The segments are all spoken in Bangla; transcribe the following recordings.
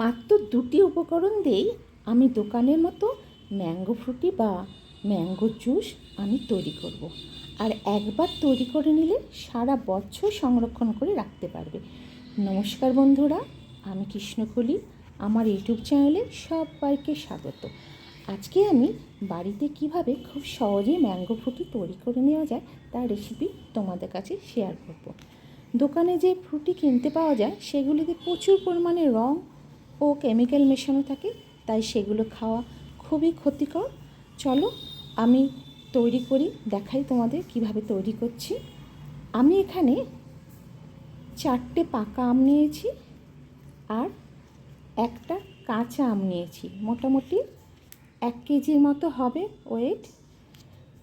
মাত্র দুটি উপকরণ দিয়েই আমি দোকানের মতো ম্যাঙ্গো ফ্রুটি বা ম্যাঙ্গো জুস আমি তৈরি করব। আর একবার তৈরি করে নিলে সারা বছর সংরক্ষণ করে রাখতে পারবে নমস্কার বন্ধুরা, আমি কৃষ্ণকলি আমার ইউটিউব চ্যানেলে সবাইকে স্বাগত আজকে আমি বাড়িতে কীভাবে খুব সহজেই ম্যাঙ্গো ফ্রুটি তৈরি করে নেওয়া যায় তার রেসিপি তোমাদের কাছে শেয়ার করব। দোকানে যে ফ্রুটি কিনতে পাওয়া যায়, সেগুলিতে প্রচুর পরিমাণে রং ও কেমিক্যাল মেশানো থাকে, তাই সেগুলো খাওয়া খুবই ক্ষতিকর। চলো, আমি তৈরি করি, দেখাই তোমাদের কীভাবে তৈরি করছি। আমি এখানে চারটে পাকা আম নিয়েছি আর একটা কাঁচা আম নিয়েছি। মোটামুটি এক কেজির মতো হবে ওয়েট।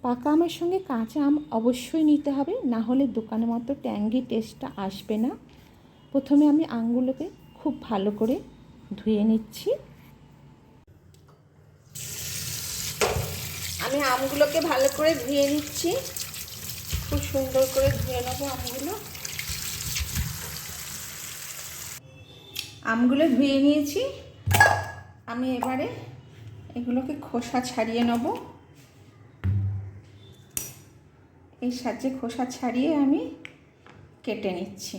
পাকা আমের সঙ্গে কাঁচা আম অবশ্যই নিতে হবে, না হলে দোকানের মতো ট্যাঙ্গি টেস্টটা আসবে না। প্রথমে আমি আঙুলোকে খুব ভালো করে ধুয়ে নিচ্ছি। আমি আমগুলোকে ভালো করে ধুয়ে নিচ্ছি। খুব সুন্দর করে ধুয়ে নেব আমগুলো। আমগুলো ধুয়ে নিয়েছি। আমি এবারে এগুলোকে খোসা ছাড়িয়ে নেব। এই সাহায্যে খোসা ছাড়িয়ে আমি কেটে নিচ্ছি।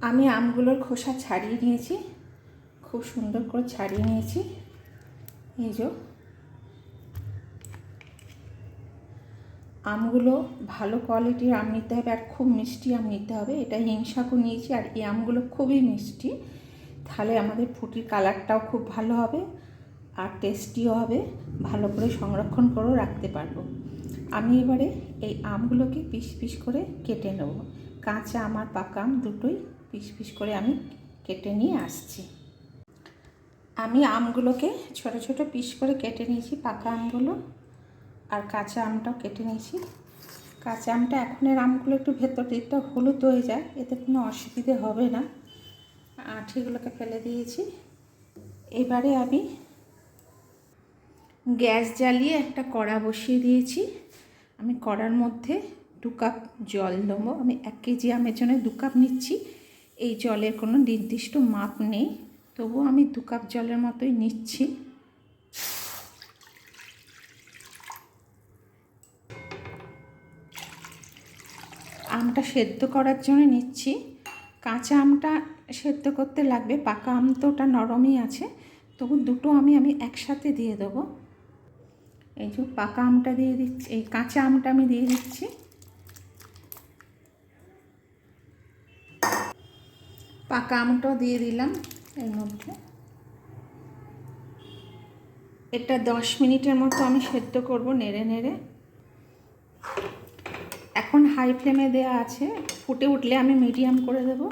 আমি আমগুলোর খোসা ছাড়িয়ে নিয়েছি। খুব সুন্দর করে ছাড়িয়ে নিয়েছি। এই যে। আমগুলো ভালো কোয়ালিটির আম নিতে হবে আর খুব মিষ্টি আম নিতে হবে। এটা হিংসাকু নিয়েছি আর এই আমগুলো খুবই মিষ্টি। তাহলে আমাদের ফুটির কালারটাও খুব ভালো হবে আর টেস্টিও হবে। ভালো করে সংরক্ষণ করেও রাখতে পারব। আমি এবারে এই আমগুলোকে পিস পিস করে কেটে নেব। কাঁচা আমার পাকা আম দুটোই পিস পিস করে আমি কেটে নিয়ে আসছি। আমি আমগুলোকে ছোট ছোট পিস করে কেটে নিয়েছি, পাকা আমগুলো আর কাঁচা আমটাও কেটে নিয়েছি। কাঁচা আমটা এখনের আমগুলো একটু ভেতর দিকটা হলুদ হয়ে যায়, এতে কোনো অসুবিধে হবে না। আঠিগুলোকে ফেলে দিয়েছি। এবারে আমি গ্যাস জ্বালিয়ে একটা কড়া বসিয়ে দিয়েছি। আমি কড়ার মধ্যে দু কাপ জল দেবো। আমি এক কেজি আমের জন্য দু কাপ নিচ্ছি। এই জলের কোনো নির্দিষ্ট মাপ নেই। তবু আমি দু কাপ জলের মতোই নিচ্ছি। আমটা সেদ্ধ করার জন্য নিচ্ছি। কাঁচা আমটা সেদ্ধ করতে লাগবে, পাকা আম তো ওটা নরমই আছে। তবু দুটো আমি আমি একসাথে দিয়ে দেবো। এই যে পাকা আমটা দিয়ে দিচ্ছি, এই কাঁচা আমটা আমি দিয়ে দিচ্ছি। পাকা আমটাও দিয়ে দিলাম এর মধ্যে। এটা দশ মিনিটের মতো আমি সেদ্ধ করব নেড়ে নেড়ে। এখন হাই ফ্লেমে দেওয়া আছে, ফুটে উঠলে আমি মিডিয়াম করে দেব।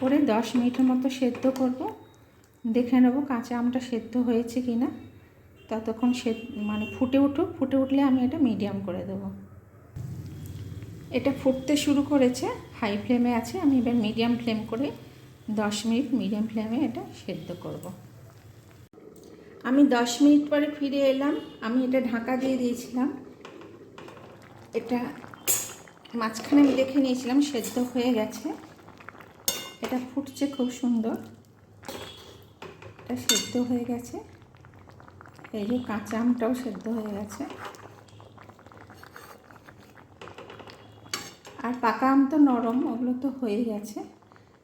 করে দশ মিনিটের মতো সেদ্ধ করব। দেখে নেব কাঁচা আমটা সেদ্ধ হয়েছে কি না ততক্ষণ সে মানে ফুটে উঠুক, ফুটে উঠলে আমি এটা মিডিয়াম করে দেব। এটা ফুটতে শুরু করেছে হাই ফ্লেমে আছে, আমি এবার মিডিয়াম ফ্লেম করে দশ মিনিট মিডিয়াম ফ্লেমে এটা সেদ্ধ করব। আমি দশ মিনিট পরে ফিরে এলাম, আমি এটা ঢাকা দিয়ে দিয়েছিলাম। এটা মাঝখানে আমি দেখে নিয়েছিলাম, সেদ্ধ হয়ে গেছে। এটা ফুটছে খুব সুন্দর। এটা সেদ্ধ হয়ে গেছে। এই যে কাঁচা আমটাও সেদ্ধ হয়ে গেছে। আর পাকা আম তো নরম, ওগুলো তো হয়ে গেছে।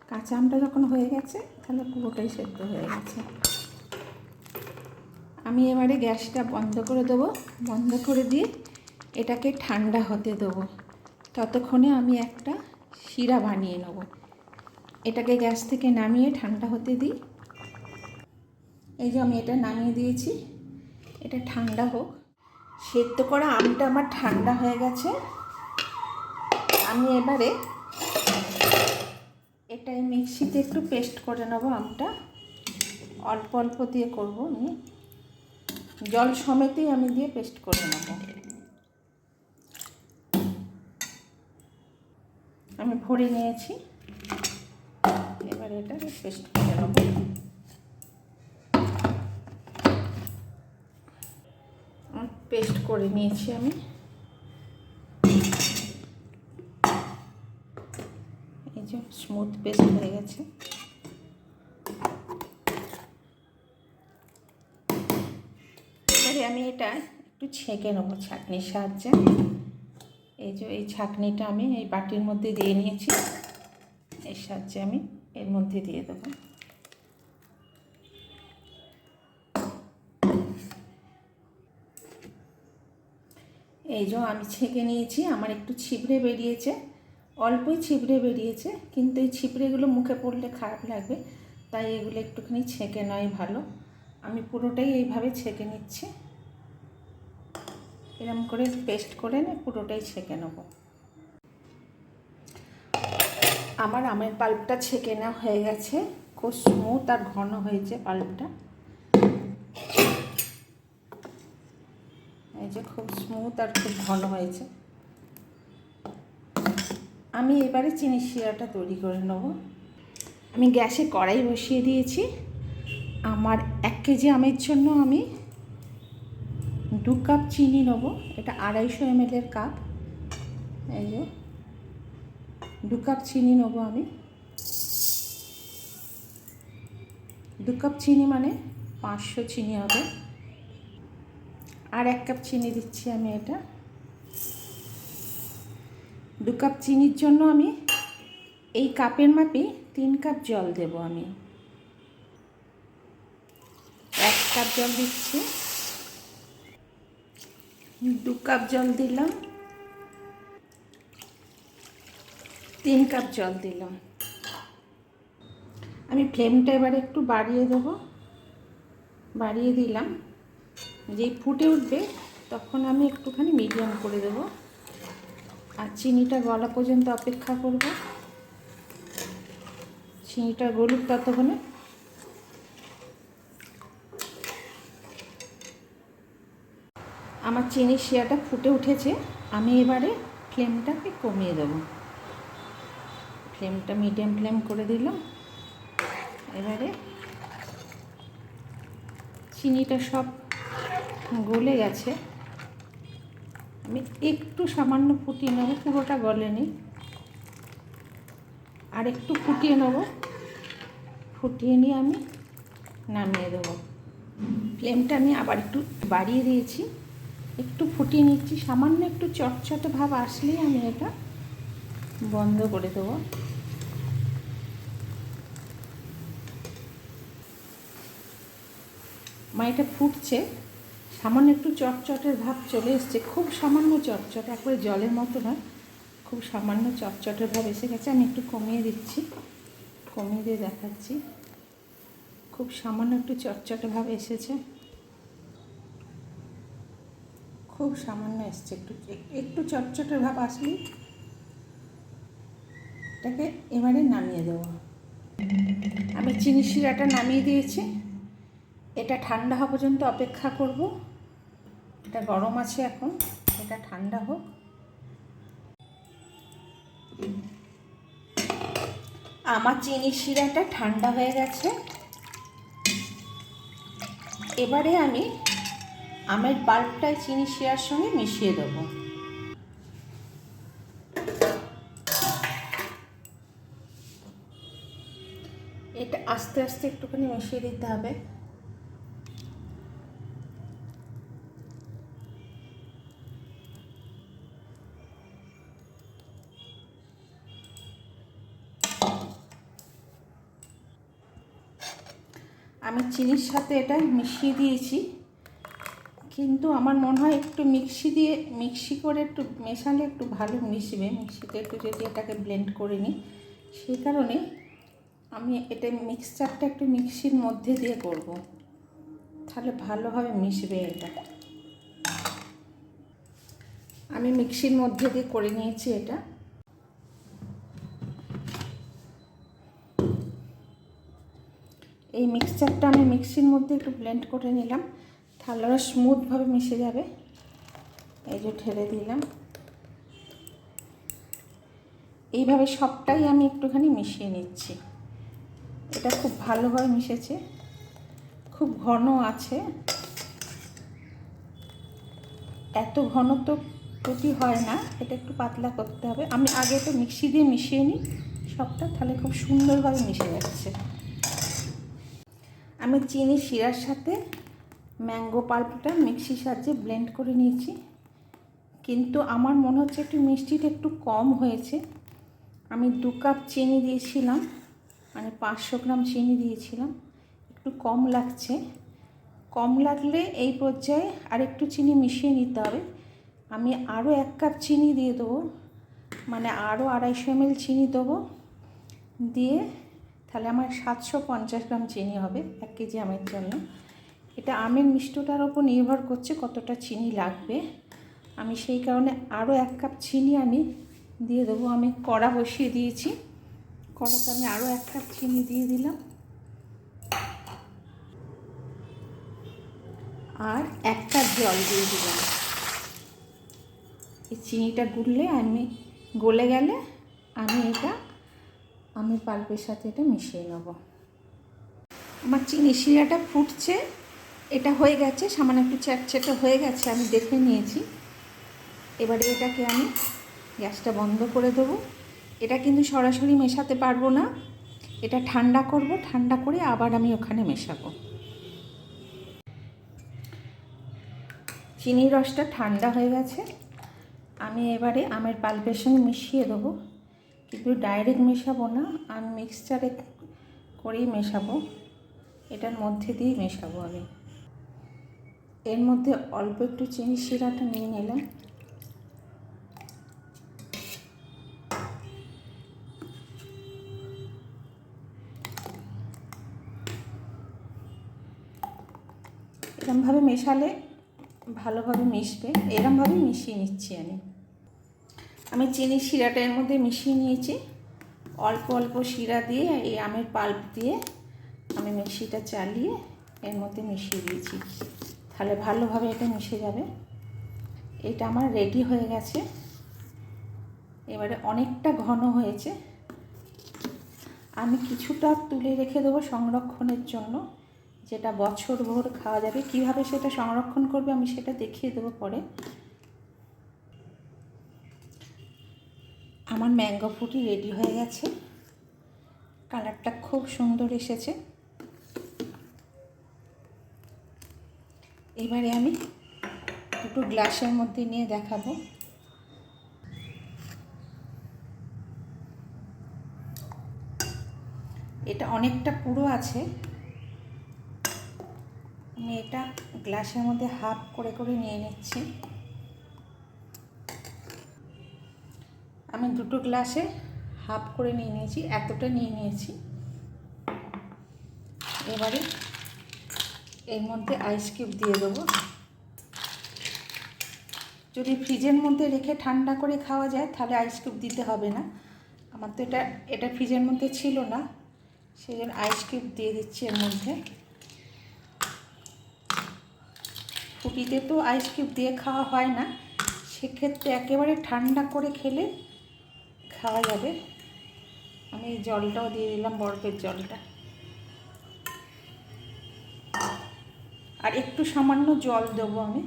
কাঁচা আমটা যখন হয়ে গেছে, তাহলে পুরোটাই সেদ্ধ হয়ে গেছে। আমি এবারে গ্যাসটা বন্ধ করে দেবো। বন্ধ করে দিয়ে এটাকে ঠান্ডা হতে দেবো। ততক্ষণে আমি একটা শিরা বানিয়ে নেব। এটাকে গ্যাস থেকে নামিয়ে ঠান্ডা হতে দিই। এই যে আমি এটা নামিয়ে দিয়েছি। এটা ঠান্ডা হোক। সেদ্ধ করা আমটা আমার ঠান্ডা হয়ে গেছে। আমি এবারে এটাই মিক্সিতে একটু পেস্ট করে নেব আমটা। অল্প অল্প দিয়ে করব আমি। জল সমেতেই আমি দিয়ে পেস্ট করে নেব। আমি ভরে নিয়েছি। এবার এটা পেস্ট করে নেব। পেস্ট করে নিয়েছি আমি। স্মুথ পেস্ট হয়ে গেছে। এবারে আমি এটা একটু ছেঁকে নেব ছাঁকনির সাহায্যে। এই যে এই ছাঁকনিটা আমি এই বাটির মধ্যে দিয়ে নিয়েছি। এর সাহায্যে আমি এর মধ্যে দিয়ে দেবো। এই যে আমি ছেঁকে নিয়েছি, আমার একটু ছিবড়ে বেরিয়েছে। অল্পই ছিবড়ে বেরিয়েছে, কিন্তু এই ছিপড়েগুলো মুখে পড়লে খারাপ লাগবে, তাই এগুলো একটুখানি ছেঁকে নয় ভালো। আমি পুরোটাই এইভাবে ছেঁকে নিচ্ছি। এরম করে পেস্ট করে নে পুরোটাই ছেঁকে নেব। আমার আমের পাল্পটা ছেঁকে নেওয়া হয়ে গেছে। খুব স্মুথ আর ঘন হয়েছে পাল্পটা। এই যে খুব স্মুথ আর খুব ঘন হয়েছে। আমি এবারে চিনি শিরাটা তৈরি করে নেব। আমি গ্যাসে কড়াই বসিয়ে দিয়েছি। আমার এক কেজি আমের জন্য আমি দু কাপ চিনি নেব। এটা আড়াইশো এমএলের কাপ। এই যে, দু কাপ চিনি নেব আমি। দু কাপ চিনি মানে পাঁচশো চিনি হবে। আর এক কাপ চিনি দিচ্ছি আমি এটা। দু কাপ চিনির জন্য আমি এই কাপের মাপে তিন কাপ জল দেব আমি। এক কাপ জল দিচ্ছি। দু কাপ জল দিলাম। তিন কাপ জল দিলাম। আমি ফ্লেমটা এবার একটু বাড়িয়ে দেবো। বাড়িয়ে দিলাম। যেই ফুটে উঠবে তখন আমি একটুখানি মিডিয়াম করে দেবো। আর চিনিটা গলা পর্যন্ত অপেক্ষা করব। চিনিটা গলুক ততক্ষণে। আমার চিনির শিয়াটা ফুটে উঠেছে। আমি এবারে ফ্লেমটাকে কমিয়ে দেব। ফ্লেমটা মিডিয়াম ফ্লেম করে দিলাম। এবারে চিনিটা সব গলে গেছে। আমি একটু সামান্য ফুটিয়ে নেব, পুরোটা গলেনি। আর একটু ফুটিয়ে নেব। ফুটিয়ে নিয়ে আমি নামিয়ে দেবো। ফ্লেমটা আমি আবার একটু বাড়িয়ে দিয়েছি। একটু ফুটিয়ে নিচ্ছি। সামান্য একটু চটচটে ভাব আসলেই আমি এটা বন্ধ করে দেবো। মা, এটা ফুটছে। সামান্য একটু চটচটের ভাব চলে এসছে, খুব সামান্য চটচট, একবারে জলের মতো নয় খুব সামান্য চটচটের ভাব এসে গেছে, আমি একটু কমিয়ে দিচ্ছি, কমিয়ে দিয়ে দেখাচ্ছি। খুব সামান্য একটু চটচটে ভাব এসেছে। খুব সামান্য এসছে একটু একটু চটচটের ভাব আসলেই এটাকে এবারে নামিয়ে দেবো। আমি চিনি শিরাটা নামিয়ে দিয়েছি, এটা ঠান্ডা হওয়া পর্যন্ত অপেক্ষা করব। এটা গরম আছে এখন, এটা ঠান্ডা হোক। আমার চিনি শিরাটা ঠান্ডা হয়ে গেছে। এবারে আমি আমের বাল্বটাই চিনি শিরার সঙ্গে মিশিয়ে দেবো। এটা আস্তে আস্তে একটুখানি মিশিয়ে দিতে হবে। চিনির সাথে এটা মিশিয়ে দিয়েছি। কিন্তু আমার মনে হয় একটু মিক্সি দিয়ে, মিক্সি করে একটু মেশালে একটু ভালো মিশবে। মিক্সিতে একটু যদি এটাকে ব্লেন্ড করে নিই, সেই কারণে আমি এটা মিক্সচারটা একটু মিক্সির মধ্যে দিয়ে করব। তাহলে ভালোভাবে মিশবে এটা। আমি মিক্সির মধ্যে দিয়ে করে নিয়েছি এটা। এই মিক্সচারটা আমি মিক্সির মধ্যে একটু ব্লেন্ড করে নিলাম। তাহলে ওরা স্মুথভাবে মিশে যাবে। এই যে ঢেলে দিলাম। এইভাবে সবটাই আমি একটুখানি মিশিয়ে নিচ্ছি। এটা খুব ভালোভাবে মিশেছে। খুব ঘন আছে। এত ঘন তো রুটি হয় না, এটা একটু পাতলা করতে হবে। আমি আগে তো মিক্সি দিয়ে মিশিয়ে নিই। সবটা তাহলে খুব সুন্দরভাবে মিশে যাচ্ছে। আমি চিনি শিরার সাথে, ম্যাঙ্গো পাল্পটা মিক্সির সাহায্যে ব্লেন্ড করে নিয়েছি। কিন্তু আমার মনে হচ্ছে একটু মিষ্টিটা একটু কম হয়েছে। আমি দু কাপ চিনি দিয়েছিলাম মানে পাঁচশো গ্রাম চিনি দিয়েছিলাম। একটু কম লাগছে। কম লাগলে এই পর্যায়ে আর একটু চিনি মিশিয়ে নিতে হবে। আমি আরও এক কাপ চিনি দিয়ে দেবো মানে আরও আড়াইশো এমএল চিনি দেবো। দিয়ে তাহলে আমার সাতশো পঞ্চাশ গ্রাম চিনি হবে, এক কেজি আমের জন্য। এটা আমের মিষ্টটার ওপর নির্ভর করছে কতটা চিনি লাগবে। আমি সেই কারণে আরও এক কাপ চিনি আমি দিয়ে দেবো, আমি কড়া বসিয়ে দিয়েছি। কড়াতে আমি আরও এক কাপ চিনি দিয়ে দিলাম। আর এক কাপ জল দিয়ে দিলাম। এই চিনিটা গুললে আমি গলে গেলে আমি এটা আমি পাল্পের সাথে এটা মিশিয়ে নেব। আমার চিনি শিরাটা ফুটছে, এটা হয়ে গেছে, সামান্য একটু চ্যাটচ্যাটে হয়ে গেছে, আমি দেখে নিয়েছি। এবারে এটাকে আমি গ্যাসটা বন্ধ করে দেবো। এটা কিন্তু সরাসরি মেশাতে পারব না। এটা ঠান্ডা করব, ঠান্ডা করে আবার আমি ওখানে মেশাবো। চিনির রসটা ঠান্ডা হয়ে গেছে। আমি এবারে আমের পাল্পের সঙ্গে মিশিয়ে দেবো। কিন্তু ডাইরেক্ট মেশাবো না আমি মিক্সচারে করেই মেশাবো। এটার মধ্যে দিয়েই মেশাবো আমি। এর মধ্যে অল্প একটু চিনি শিরাটা নিয়ে নিলাম। এরমভাবে মেশালে ভালোভাবে মিশবে। এরমভাবে মিশিয়ে নিচ্ছি আমি। আমি চিনি শিরাটা এর মধ্যে মিশিয়ে নিয়েছি। অল্প অল্প শিরা দিয়ে, এই আমের পাল্প দিয়ে আমি মিক্সিটা চালিয়ে এর মধ্যে মিশিয়ে দিয়েছি। তাহলে ভালোভাবে এটা মিশে যাবে। এটা আমার রেডি হয়ে গেছে। এবারে অনেকটা ঘন হয়েছে। আমি কিছুটা তুলে রেখে দেবো সংরক্ষণের জন্য। যেটা বছর ভোর খাওয়া যাবে। কীভাবে সেটা সংরক্ষণ করবে আমি সেটা দেখিয়ে দেবো পরে। আমার ম্যাঙ্গো ফুটি রেডি হয়ে গেছে। কালারটা খুব সুন্দর এসেছে। এবারে আমি দুটো গ্লাসের মধ্যে নিয়ে দেখাবো। এটা অনেকটা পুরো আছে। আমি এটা গ্লাসের মধ্যে হাফ করে করে নিয়ে নিচ্ছি। আমি দুটো গ্লাসে হাফ করে নিয়ে নিয়েছি, এতটা নিয়ে নিয়েছি। এবারে এর মধ্যে আইস কিউব দিয়ে দেবো। যদি ফ্রিজের মধ্যে রেখে ঠান্ডা করে খাওয়া যায়, তাহলে আইস কিউব দিতে হবে না। আমার তো এটা এটা ফ্রিজের মধ্যে ছিল না সেই জন্য আইস কিউব দিয়ে দিচ্ছি এর মধ্যে। ফুটিতে তো আইস কিউব দিয়ে খাওয়া হয় না, সেক্ষেত্রে একেবারে ঠান্ডা করে খেলে খাওয়া যাবে। আমি জলটাও দিয়ে দিলাম, বরফের জলটা। আর একটু সামান্য জল দেবো আমি।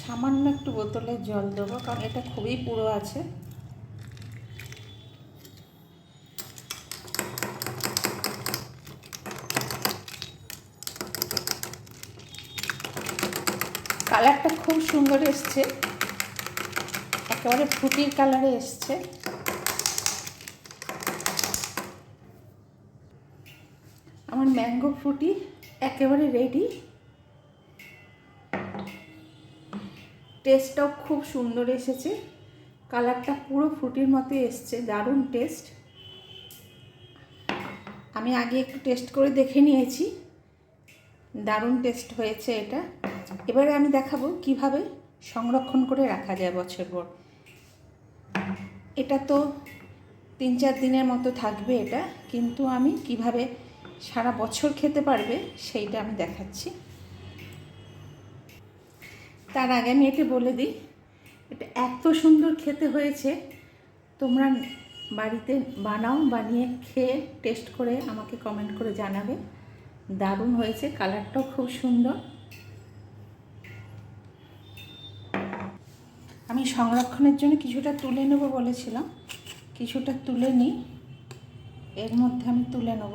সামান্য একটু বোতলে জল দেবো, কারণ এটা খুবই পুরো আছে। কালারটা খুব সুন্দর এসছে। একেবারে ফুটির কালারে এসছে। আমার ম্যাঙ্গো ফ্রুটি একেবারে রেডি টেস্টটাও খুব সুন্দর এসেছে। কালারটা পুরো ফ্রুটির মতো এসছে, দারুণ টেস্ট আমি আগে একটু টেস্ট করে দেখে নিয়েছি। দারুণ টেস্ট হয়েছে এটা। এবারে আমি দেখাবো কীভাবে সংরক্ষণ করে রাখা যায় বছর বছরভর এটা তো তিন চার দিনের মতো থাকবে এটা, কিন্তু আমি কীভাবে সারা বছর খেতে পারবে সেইটা আমি দেখাচ্ছি। তার আগে আমি এটা বলে দিই, এটা এত সুন্দর খেতে হয়েছে, তোমরা বাড়িতে বানাও, বানিয়ে খেয়ে টেস্ট করে আমাকে কমেন্ট করে জানাবে। দারুণ হয়েছে কালারটাও খুব সুন্দর। আমি সংরক্ষণের জন্য কিছুটা তুলে নেব বলেছিলাম। কিছুটা তুলে নিই। এর মধ্যে আমি তুলে নেব।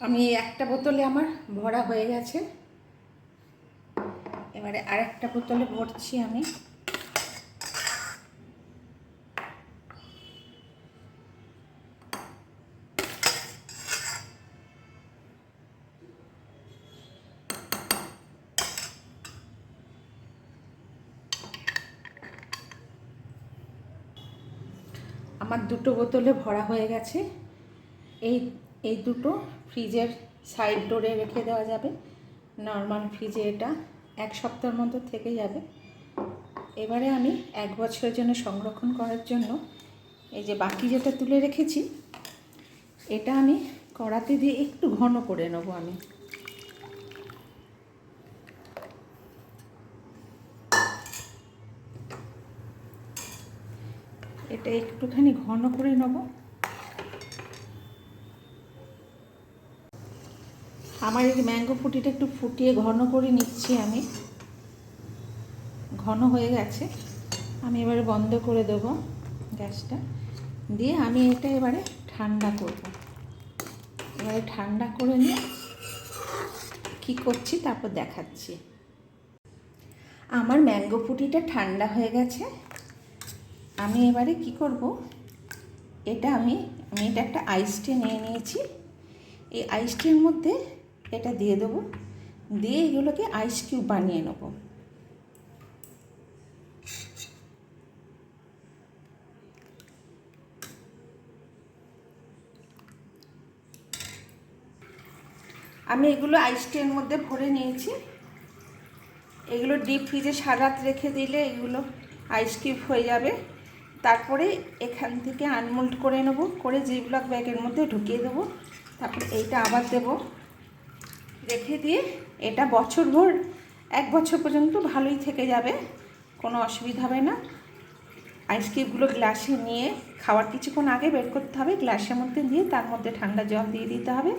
আমি একটা বোতলে আমার ভরা হয়ে গেছে। এবারে আরেকটা বোতলে ভরছি আমি। আমার দুটো বোতলে ভরা হয়ে গেছে। এই এই দুটো ফ্রিজের সাইড ডোরে রেখে দেওয়া যাবে। নর্মাল ফ্রিজে এটা এক সপ্তাহের মতো থেকে যাবে। এবারে আমি এক বছরের জন্য সংরক্ষণ করার জন্য এই যে বাকি যেটা তুলে রেখেছি, এটা আমি কড়াতে দিয়ে একটু ঘন করে নেব আমি। এটা একটুখানি ঘন করে নেব। আমার এই ম্যাঙ্গো ফুটিটা একটু ফুটিয়ে ঘন করে নিচ্ছি আমি। ঘন হয়ে গেছে। আমি এবারে বন্ধ করে দেবো গ্যাসটা। দিয়ে আমি এটা এবারে ঠান্ডা করব। এবারে ঠান্ডা করে নিয়ে কী করছি তারপর দেখাচ্ছি। আমার ম্যাঙ্গো ফুটিটা ঠান্ডা হয়ে গেছে। আমি এবারে কি করব? এটা আমি আমি এটা একটা আইস ট্রে নিয়ে নিয়েছি। এই আইস ট্রের মধ্যে এটা দিয়ে দেবো। দিয়ে এগুলোকে আইস কিউব বানিয়ে নেব। আমি এগুলো আইস ট্রের মধ্যে ভরে নিয়েছি। এগুলো ডিপ ফ্রিজে সারাত রেখে দিলে এগুলো আইস কিউব হয়ে যাবে। তারপরে এখান থেকে আনমোল্ড করে নেব, করে জিপলক ব্যাগের মধ্যে ঢুকিয়ে দেবো। তারপরে এইটা আবার দেব। রেখে দিয়ে এটা বছরভর এক বছর পর্যন্ত ভালোই থেকে যাবে, কোনো অসুবিধা হবে না। আইসক্রিমগুলো গ্লাসে নিয়ে খাওয়ার কিছুক্ষণ আগে বের করতে হবে গ্লাসের মধ্যে দিয়ে তার মধ্যে ঠান্ডা জল দিয়ে দিতে হবে।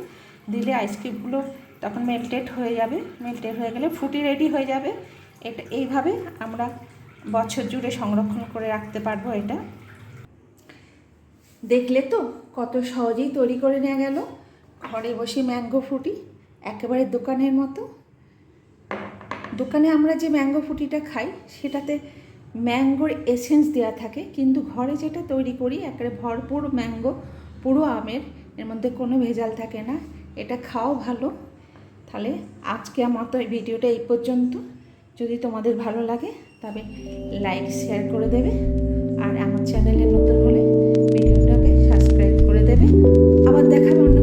দিলে আইসক্রিমগুলো তখন মেল্টেড হয়ে যাবে মেল্টেড হয়ে গেলে ফুটি রেডি হয়ে যাবে। এটা এইভাবে আমরা বছর জুড়ে সংরক্ষণ করে রাখতে পারব এটা। দেখলে তো কত সহজেই তৈরি করে নেওয়া গেল। ঘরে বসে ম্যাঙ্গো ফ্রুটি একেবারে দোকানের মতো। দোকানে আমরা যে ম্যাঙ্গো ফ্রুটিটা খাই, সেটাতে ম্যাঙ্গোর এসেন্স দেওয়া থাকে, কিন্তু ঘরে যেটা তৈরি করি, একেবারে ভরপুর ম্যাঙ্গো, পুরো আমের, এর মধ্যে কোনো ভেজাল থাকে না। এটা খাও ভালো। তাহলে আজকে আমার তো এই ভিডিওটা এই পর্যন্ত। যদি তোমাদের ভালো লাগে তবে লাইক শেয়ার করে দেবে। আর আমার চ্যানেলে নতুন হলে ভিডিওটাকে সাবস্ক্রাইব করে দেবে। আবার দেখাবো অন্য